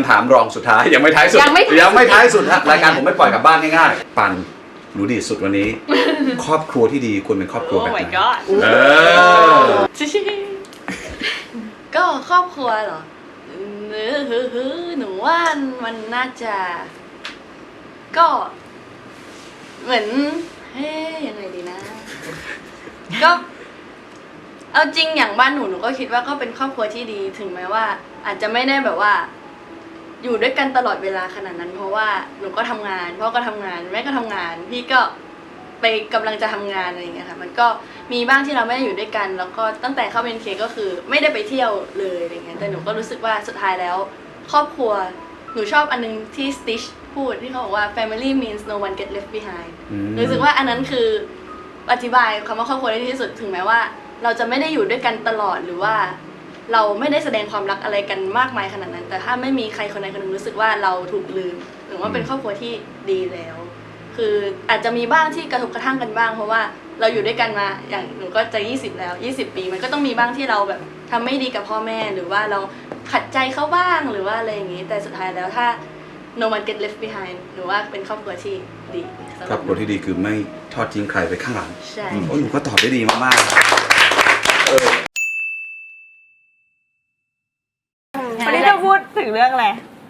ำถามรองสุดท้ายยังไม่ท้ายสุดยังไม่ท้ายสุด ยังไม่ท้ายสุดฮะรายการผมไม่ปล่อยกลับบ้านง่ายๆปันหนูดีสุดวันนี้ ครอบครัวที่ดีควรเป็นครอบครัวโอ้ แบบไห my น god เออก็ครอบครัวเหรอเออฮือฮือหนูว่ามันน่าจะ ก็ เหมือน เฮ้ยยังไงดีนะ ก็ เอาจริงอย่างบ้านหนูหนูก็คิดว่าก็เป็นครอบครัวที่ดีถึงแม้ว่า อาจจะไม่ได้แบบว่า อยู่ด้วยกันตลอดเวลาขนาดนั้น เพราะว่าหนูก็ทำงานพ่อก็ทำงานแม่ก็ทำงาน พี่ก็ไปกำลังจะทำงานอะไรอย่างเงี้ยค่ะมันก็มีบ้างที่เราไม่ได้อยู่ด้วยกัน แล้วก็ตั้งแต่เข้าเป็นเคก็คือไม่ได้ไปเที่ยวเลยอะไรเงี้ยแต่หนูก็รู้สึกว่าสุดท้ายแล้ว ครอบครัวหนูชอบอันนึงที่ Stitch พูดที่เขาบอกว่า family means no one get left behind อืมรู้สึกว่าอันนั้นคืออธิบายคำว่าครอบครัวได้ดีที่สุดถึงแม้ว่า เราจะไม่ได้อยู่ด้วยกันตลอดหรือว่า เราไม่ได้แสดงความรักอะไรกันมากมายขนาดนั้น แต่ถ้าไม่มีใครคนใดคนหนึ่งรู้สึกว่าเราถูกลืมหรือว่าเป็นครอบครัวที่ดีแล้ว คืออาจจะมีบ้างที่กระทบกระทั่งกันบ้าง เพราะว่าเราอยู่ด้วยกันมาอย่างหนูก็จะ 20 แล้ว 20 ปี มันก็ต้องมีบ้างที่เราแบบทำไม่ดีกับพ่อแม่หรือว่าเราขัดใจเขาบ้างหรือว่าอะไรอย่างนี้ แต่สุดท้ายแล้วถ้า no one get left behind หนูว่าเป็นครอบครัวที่ดีสำหครอบครัวที่ดีคือไม่ทอดทิ้งใครไปข้างหลังใช่อืมโอ้ยหนูก็ตอบได้ดีมากๆเออ วันนี้จะพูด ถึงเรื่องอะไร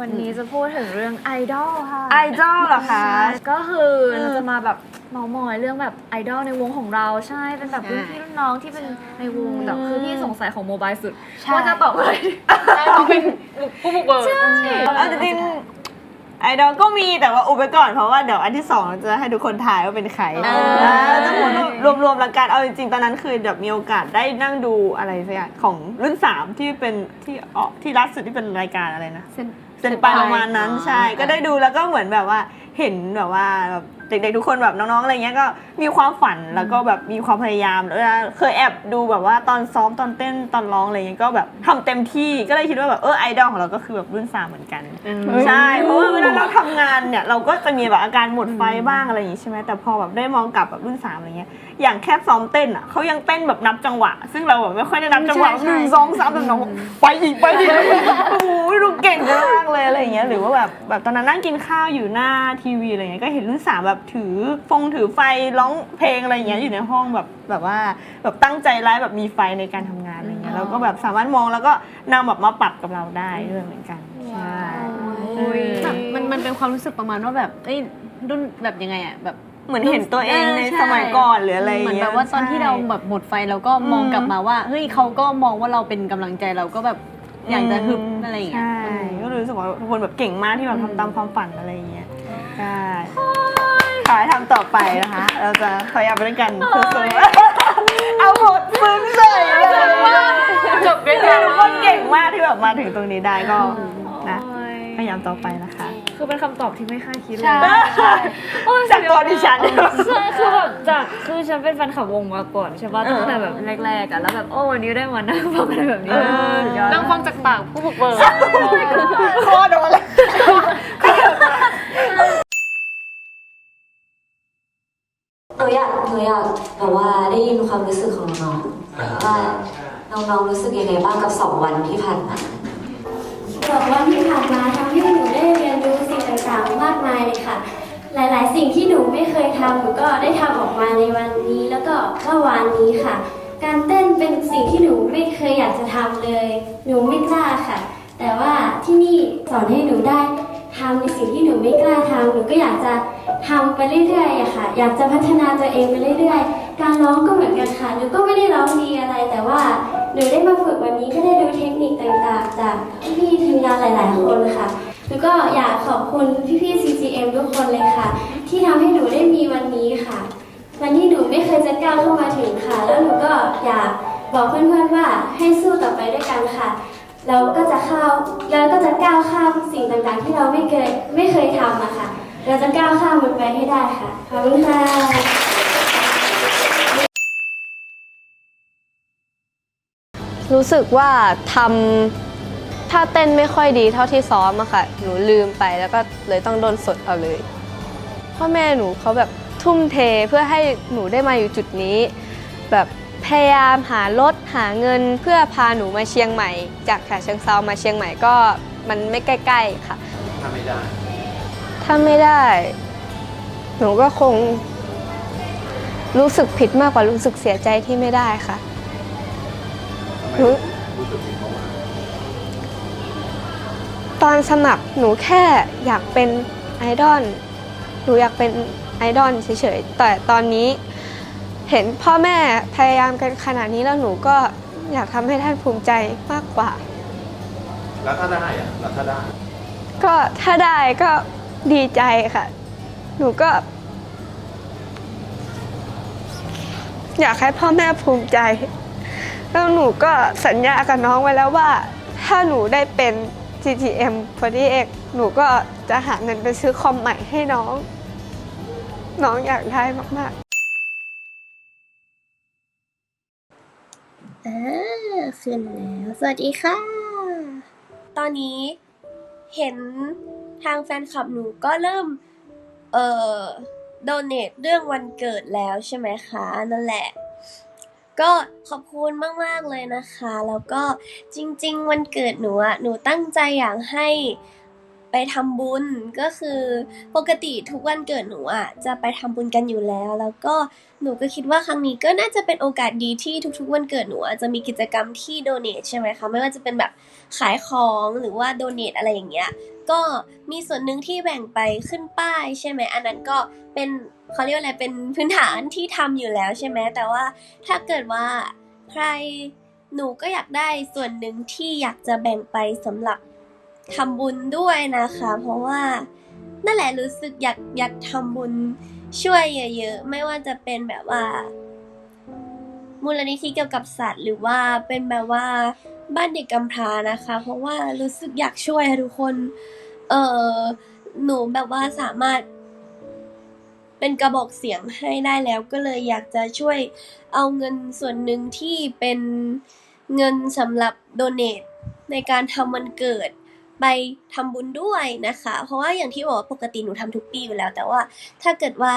วันนี้จะพูดถึงเรื่องไอดอลค่ะไอดอลเหรอคะใช่ก็คือเออเราจะมาแบบเมามอยเรื่องแบบไอดอลในวงของเราใช่เป็นแบบรุ่นพี่รุ่นน้องที่เป็นในวงแต่คือที่สงสัยของโมบายสุดว่าจะตอบอะไรเขาเป็นผู้บุกเบิกเอาจริงๆ ไอดอลก็มีแต่ว่าอุบไปก่อนเพราะว่าเดี๋ยวอันที่สองจะให้ทุกคนถ่ายว่าเป็นใครอ่าอ่าจะพูดรวมๆละกันเอาจริงๆตอนนั้นคือแบบมีโอกาสได้นั่งดูอะไรสักอย่างของรุ่นสามที่เป็นที่อ๋อที่ล่าสุดที่เป็นรายการอะไรนะเส้นเซนไปประมาณนั้นใช่ ก็ได้ดูแล้วก็เหมือนแบบว่า เห็นแบบว่าแบบเด็กๆทุกคนแบบน้องๆอะไรเงี้ยก็มีความฝันแล้วก็แบบมีความพยายามแล้วเคยแอบดูแบบว่าตอนซ้อมตอนเต้นตอนร้องอะไรเงี้ยก็แบบทำเต็มที่ก็เลยคิดว่าแบบเออไอดอลของเราก็คือแบบรุ่นสามเหมือนกันใช่เพราะว่าเวลาเราทำงานเนี่ยเราก็จะมีแบบอาการหมดไฟบ้างอะไรอย่างงี้ใช่ไหมแต่พอแบบได้มองกลับแบบรุ่นสามอะไรเงี้ยอย่างแค่ซ้อมเต้นอะเขายังเต้นแบบนับจังหวะ ซึ่งเราแบบไม่ค่อยได้นับจังหวะใช่ใช่หนึ่งสองสามแบบน้องไปอีกไปอีกโอ้โหดูเก่งมากเลยอะไรอย่างเงี้ยหรือว่าแบบแบบตอนนั้นนั่งกินข้าวอยู่หน้าทีวีอะไรเงี้ยก็เห็นรุ่นสามแบบถือฟงถือไฟร้องเพลงอะไรอย่างเงี้ยอยู่ในห้องแบบแบบว่าแบบตั้งใจร้ายแบบมีไฟในการทำงานอะไรเงี้ยเราก็แบบสามารถมองแล้วก็นำแบบมาปรับกับเราได้ด้วยเหมือนกันใช่แบบมันมันเป็นความรู้สึกประมาณว่าแบบเอ้ยรุ่นแบบยังไงอะแบบเหมือนเห็นตัวเองในใช่สมัยก่อนหรืออะไรเหมือนเงี้ยแบบว่าตอนที่เราแบบหมดไฟเราก็มองอืมกลับมาว่าเฮ้ยเขาก็มองว่าเราเป็นกำลังใจเราก็แบบอยากจะฮึบอะไรอย่างเงี้ยใช่ก็รู้สึกว่าทุกคนแบบเก่งมากที่แบบทำตามความฝันอะไรอย่างเงี้ย ใช่ขอให้ทำต่อไปนะคะ เราจะพยายามไปด้วยกันสู้ๆเอาหมดซึ้งใส่เลยจบด้วยคืกัอนทุกคนเก่งมากที่แบบมาถึงตรงนี้ได้ก็นะพยายามต่อไปนะคะ คือเป็นคำตอบที่ไม่คาดคิดเลยใช่จากตัวดิฉันใช่คือแบบจากคือฉันเป็นแฟนคลับวงมาก่อนใช่ป่ะเออตั้งแต่แบบแรกๆอะแล้วแบบโอ้วันนี้ได้มานั่งฟังอะไรแบบนี้เออสุดยอดนั่งฟังจากปากผู้บุกเบิกคอโดนเลย หนูอ ยากหนูอยากแบบว่าได้ยินความรู้สึกของน้องๆว่าน้องๆรู้สึกยังไงบ้างกับสองวันที่ผ่านมาสองวันที่ผ่านมาทำให้หนูได้เรียนรู้สิ่งต่างๆ มากมายเลยค่ะ หลายๆ สิ่งที่หนูไม่เคยทำหนูก็ได้ทำออกมาในวันนี้ แล้วก็เมื่อวานนี้ค่ะ การเต้นเป็นสิ่งที่หนูไม่เคยอยากจะทำเลย หนูไม่กล้าค่ะ แต่ว่าที่นี่สอนให้หนูได้ ทำในสิ่งที่หนูไม่กล้าทำหนูก็อยากจะทำไปเรื่อยๆอะค่ะ อยากจะพัฒนาตัวเองไปเรื่อยๆ การร้องก็เหมือนกันค่ะหนูก็ไม่ได้ร้องดีอะไร แต่ว่าหนูได้มาฝึกวันนี้ก็ได้ดูเทคนิคต่างๆ จากพี่ทีมงานหลาย ๆ คนค่ะแล้วก็อยากขอบคุณพี่ๆ CGM ทุกคนเลยค่ะ ที่ทำให้หนูได้มีวันนี้ค่ะ วันที่หนูไม่เคยจะก้าวเข้ามาถึงค่ะ แล้วหนูก็อยากบอกเพื่อนๆว่าให้สู้ต่อไปด้วยกันค่ะ เราก็จะเข้าเราก็จะก้าวข้ามสิ่งต่างๆ ที่เราไม่เคยไม่เคยทำอะค่ะ เราจะก้าวข้ามมันไปให้ได้ค่ะ ขอบคุณค่ะรู้สึกว่าทำถ้าเต้นไม่ค่อยดีเท่าที่ซ้อมอะค่ะ หนูลืมไปแล้วก็เลยต้องโดนสดเอาเลย พ่อแม่หนูเขาแบบทุ่มเทเพื่อให้หนูได้มาอยู่จุดนี้ แบบ พยายามหารถหาเงินเพื่อพาหนูมาเชียงใหม่ จากฉะเชิงเซามาเชียงใหม่ก็มันไม่ใกล้ ๆค่ะ ถ้าไม่ได้ ถ้าไม่ได้ หนูก็คง รู้สึกผิดมากกว่ารู้สึกเสียใจที่ไม่ได้ค่ะ ทำไมรู้ รู้สึกผิดเพราะว่าตอนสมัครหนูแค่อยากเป็นไอดอล หนูอยากเป็นไอดอลเฉยๆ แต่ตอนนี้ เห็นพ่อแม่พยายามกันขนาดนี้แล้วหนูก็อยากทำให้ท่านภูมิใจมากกว่า แล้วถ้าได้อะแล้วถ้าได้ ก็ถ้าได้ก็ดีใจค่ะ หนูก็ อยากให้พ่อแม่ภูมิใจ แล้วหนูก็สัญญากับน้องไว้แล้วว่า ถ้าหนูได้เป็น GTM 48หนูก็จะหาเงินไปซื้อคอมใหม่ให้น้อง น้องอยากได้มาก ๆ อ่าขึ้นแล้ว สวัสดีค่ะ ตอนนี้เห็นทางแฟนคลับหนูก็เริ่ม เอ่อโดเนทเรื่องวันเกิดแล้วใช่ไหมคะ นั่นแหละ ก็ขอบคุณมาก ๆ เลยนะคะ แล้วก็จริง ๆ วันเกิดหนูอะหนูตั้งใจอยากให้ ไปทำบุญก็คือปกติทุกวันเกิดหนูอะจะไปทำบุญกันอยู่แล้ว แล้วก็หนูก็คิดว่าครั้งนี้ก็น่าจะเป็นโอกาสดีที่ทุกๆ วันเกิดหนูอะจะมีกิจกรรมที่โดเนทใช่ไหมคะไม่ว่าจะเป็นแบบขายของหรือว่าโดเนทอะไรอย่างเงี้ยก็มีส่วนหนึ่งที่แบ่งไปขึ้นป้ายใช่ไหมอันนั้นก็เป็นเขาเรียกว่าอะไรเป็นพื้นฐานที่ทำอยู่แล้วใช่ไหมแต่ว่าถ้าเกิดว่าใครหนูก็อยากได้ส่วนหนึ่งที่อยากจะแบ่งไปสำหรับ ทำบุญด้วยนะคะ เพราะว่านั่นแหละรู้สึกอยากอยากทำบุญช่วยเยอะๆ ไม่ว่าจะเป็นแบบว่า มูลนิธิเกี่ยวกับสัตว์ หรือว่าเป็นแบบว่าบ้านเด็กกำพร้านะคะ เพราะว่ารู้สึกอยากช่วยทุกคน เออหนูแบบว่าสามารถ เป็นกระบอกเสียงให้ได้แล้วก็เลยอยากจะช่วยเอาเงินส่วนหนึ่งที่เป็นเงินสำหรับโดเนทในการทำวันเกิด ไปทำบุญด้วยนะคะ เพราะว่าอย่างที่บอกว่าปกติหนูทำทุกปีอยู่แล้ว แต่ว่าถ้าเกิดว่า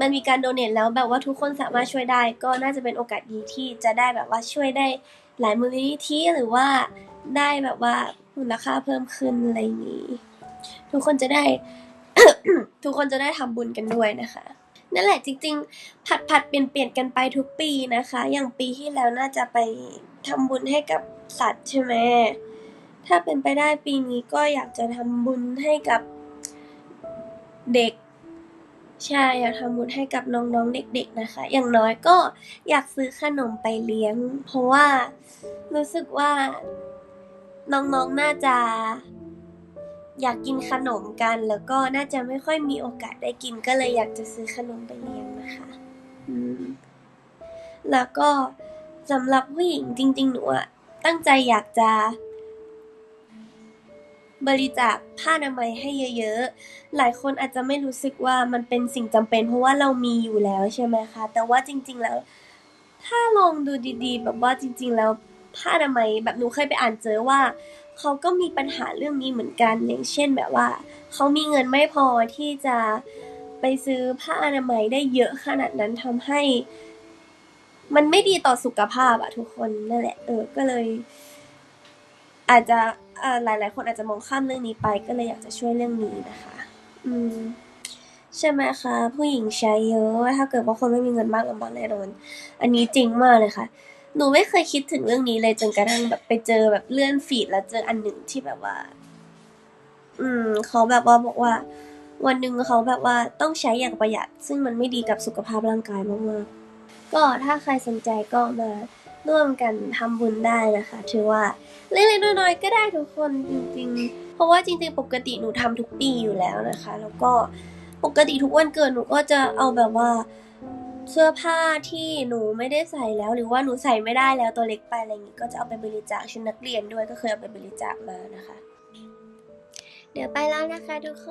มันมีการโดเนทแล้วแบบว่าทุกคนสามารถช่วยได้ ก็น่าจะเป็นโอกาสดีที่จะได้แบบว่าช่วยได้หลายมูลนิธิหรือว่าได้แบบว่ามูลค่าเพิ่มขึ้นอะไรอย่างนี้ ทุกคนจะได้ ทุกคนจะได้ทำบุญกันด้วยนะคะนั่นแหละจริงๆ ผัดผัดเปลี่ยนเปลี่ยนกันไปทุกปีนะคะ อย่างปีที่แล้วน่าจะไปทำบุญให้กับสัตว์ใช่ไหม ถ้าเป็นไปได้ปีนี้ก็อยากจะทำบุญให้กับเด็ก ใช่ อยากทำบุญให้กับน้องๆเด็ก ๆนะคะ อย่างน้อยก็อยากซื้อขนมไปเลี้ยง เพราะว่ารู้สึกว่าน้องๆน่าจะอยากกินขนมกัน แล้วก็น่าจะไม่ค่อยมีโอกาสได้กินก็เลยอยากจะซื้อขนมไปเลี้ยงนะคะแล้วก็สำหรับผู้หญิงจริง ๆ หนูอะตั้งใจอยากจะ บริจาคผ้าอนามัยให้เยอะๆ หลายคนอาจจะไม่รู้สึกว่ามันเป็นสิ่งจำเป็น เพราะว่าเรามีอยู่แล้วใช่ไหมคะ แต่ว่าจริง ๆ แล้ว ถ้าลองดูดีๆ แบบว่าจริง ๆ แล้วผ้าอนามัยแบบหนูเคยไปอ่านเจอว่าเขาก็มีปัญหาเรื่องนี้เหมือนกันอย่างเช่นแบบว่าเขามีเงินไม่พอที่จะไปซื้อผ้าอนามัยได้เยอะขนาดนั้นทำให้ มันไม่ดีต่อสุขภาพอะทุกคนนั่นแหละ เออก็เลย อาจจะ เอ่อหลายๆคนอาจจะมองข้ามเรื่องนี้ไปก็เลยอยากจะช่วยเรื่องนี้นะคะ อืมใช่ไหมคะ ผู้หญิงใช้เยอะถ้าเกิดว่าคนไม่มีเงินมากลำบากแน่นอนอันนี้จริงมากเลยค่ะ หนูไม่เคยคิดถึงเรื่องนี้เลยจนกระทั่งแบบไปเจอแบบเลื่อนฟีดแล้วเจออันหนึ่งที่แบบว่า อืม เขาแบบว่าบอกว่า วันหนึ่งเขาแบบว่าต้องใช้อย่างประหยัด ซึ่งมันไม่ดีกับสุขภาพร่างกายมากๆก็ถ้าใครสนใจก็มา ร่วมกันทำบุญได้นะคะ ถือว่าเล็กๆน้อยๆก็ได้ทุกคนจริงๆ เพราะว่าจริง ๆ ปกติหนูทำทุกปีอยู่แล้วนะคะ แล้วก็ปกติทุกวันเกิดหนูก็จะเอาแบบว่าเสื้อผ้าที่หนูไม่ได้ใส่แล้ว หรือว่าหนูใส่ไม่ได้แล้วตัวเล็กไปอะไรอย่างงี้ก็จะเอาไปบริจาคชุดนักเรียนด้วยก็เคยเอาไปบริจาคมานะคะ เดี๋ยวไปแล้วนะคะทุกค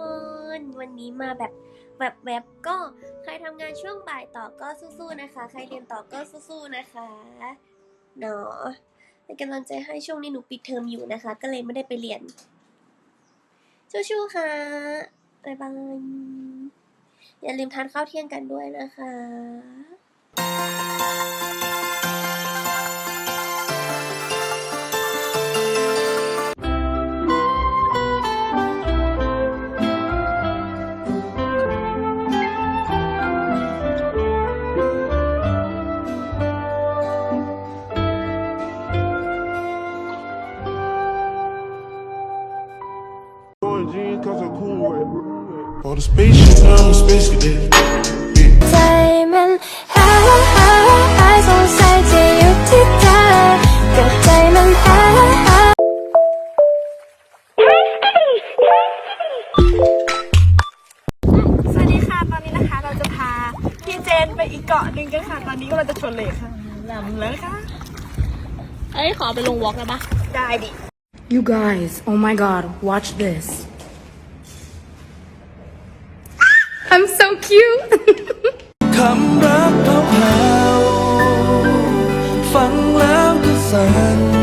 นวันนี้มาแบบแบบแบบก็ใครทำงานช่วงบ่ายต่อก็สู้ๆนะคะ ใครเรียนต่อก็สู้ๆนะคะ เนาะเป็นกำลังใจให้ช่วงนี้หนูปิดเทอมอยู่นะคะ ก็เลยไม่ได้ไปเรียนชู้ๆค่ะบายบายอย่าลืมทานข้าวเที่ยงกันด้วยนะคะ ใจมันหายหายหายสงสัยจะอยู่ที่เธอกับใจมันหายหายสวัสดีค่ะ ตอนนี้นะคะเราจะพาพี่เจนไปอีกเกาะหนึ่งกันค่ะ ตอนนี้ก็เราจะชนเลยค่ะนำเลยค่ะ เอ้ย ขอไปลงวอล์กได้ปะได้ดิ You guys, oh my god, watch this. I'm so cute. คำรักแผ่วๆฟังแล้วก็สั่น